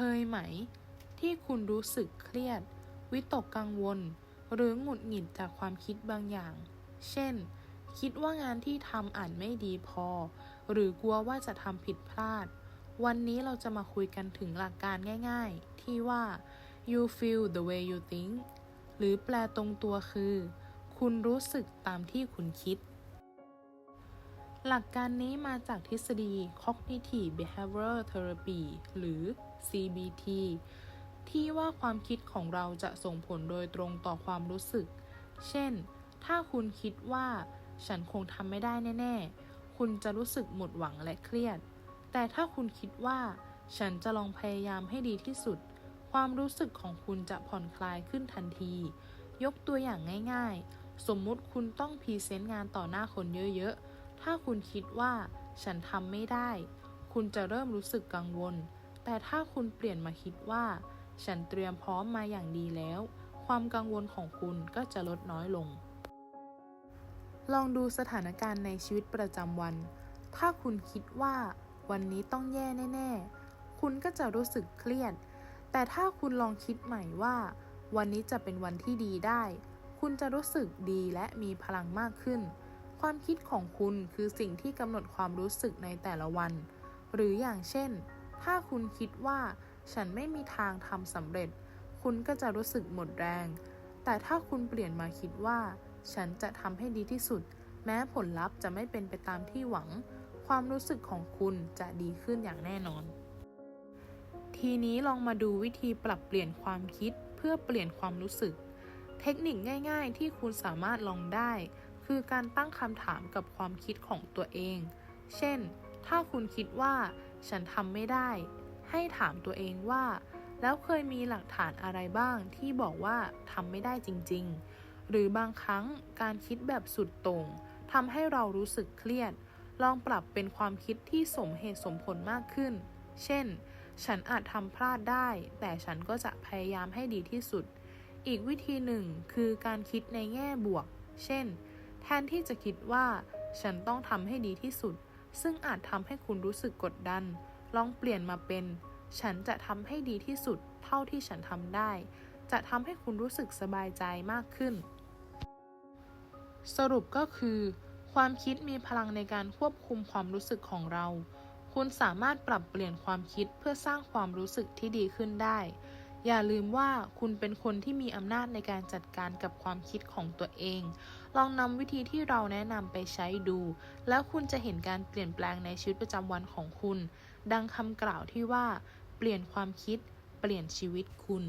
เคยไหม ที่คุณรู้สึกเครียด วิตกกังวล หรือหงุดหงิดจากความคิดบางอย่าง เช่น คิดว่างานที่ทำอาจไม่ดีพอ หรือกลัวว่าจะทำผิดพลาด วันนี้เราจะมาคุยกันถึงหลักการง่ายๆ ที่ว่า you feel the way you think หรือแปลตรงตัวคือ คุณรู้สึกตามที่คุณคิด หลักการนี้มาจากทฤษฎี Cognitive Behavioral Therapy หรือ CBT ที่ว่าความคิดของเราจะส่งผลโดยตรงต่อความรู้สึก เช่น ถ้าคุณคิดว่าฉันคงทำไม่ได้แน่ ๆ คุณจะรู้สึกหมดหวังและเครียด แต่ถ้าคุณคิดว่า ฉันจะลองพยายามให้ดีที่สุด ความรู้สึกของคุณจะผ่อนคลายขึ้นทันที ยกตัวอย่างง่าย ๆ สมมุติคุณต้องพรีเซนต์งานต่อหน้าคนเยอะ ๆ ถ้าคุณคิดว่า ฉันทำไม่ได้ คุณจะเริ่มรู้สึกกังวล แต่ถ้าคุณเปลี่ยนมาคิดว่า ฉันเตรียมพร้อมมาอย่างดีแล้ว ความกังวลของคุณก็จะลดน้อยลง ลองดูสถานการณ์ในชีวิตประจำวัน ถ้าคุณคิดว่า วันนี้ต้องแย่แน่ ๆ คุณก็จะรู้สึกเครียด แต่ถ้าคุณลองคิดใหม่ว่า วันนี้จะเป็นวันที่ดีได้ คุณจะรู้สึกดีและมีพลังมากขึ้น ความคิดของคุณคือสิ่งที่กำหนดความรู้สึกในแต่ละวัน หรืออย่างเช่น ถ้าคุณคิดว่าฉันไม่มีทางทำสำเร็จ คุณก็จะรู้สึกหมดแรง แต่ถ้าคุณเปลี่ยนมาคิดว่า ฉันจะทำให้ดีที่สุด แม้ผลลัพธ์จะไม่เป็นไปตามที่หวัง ความรู้สึกของคุณจะดีขึ้นอย่างแน่นอน ทีนี้ลองมาดูวิธีปรับเปลี่ยนความคิดเพื่อเปลี่ยนความรู้สึก เทคนิคง่าย ๆ ที่คุณสามารถลองได้ คือการตั้งคำถามกับความคิดของตัวเอง เช่น ถ้าคุณคิดว่าฉันทำไม่ได้ ให้ถามตัวเองว่า แล้วเคยมีหลักฐานอะไรบ้างที่บอกว่าทำไม่ได้จริง ๆ หรือบางครั้งการคิดแบบสุดโต่งทำให้เรารู้สึกเครียด ลองปรับเป็นความคิดที่สมเหตุสมผลมากขึ้น เช่น ฉันอาจทำพลาดได้ แต่ฉันก็จะพยายามให้ดีที่สุด อีกวิธีหนึ่งคือการคิดในแง่บวก เช่น แทนที่จะคิดว่า ฉันต้องทำให้ดีที่สุด ซึ่งอาจทำให้คุณรู้สึกกดดัน ลองเปลี่ยนมาเป็น ฉันจะทำให้ดีที่สุดเท่าที่ฉันทำได้ จะทำให้คุณรู้สึกสบายใจมากขึ้น สรุปก็คือ ความคิดมีพลังในการควบคุมความรู้สึกของเรา คุณสามารถปรับเปลี่ยนความคิดเพื่อสร้างความรู้สึกที่ดีขึ้นได้ อย่าลืมว่าคุณเป็นคนที่มีอำนาจในการจัดการกับความคิดของตัวเอง ลองนำวิธีที่เราแนะนำไปใช้ดู แล้วคุณจะเห็นการเปลี่ยนแปลงในชีวิตประจำวันของคุณ ดังคำกล่าวที่ว่า เปลี่ยนความคิด เปลี่ยนชีวิตคุณ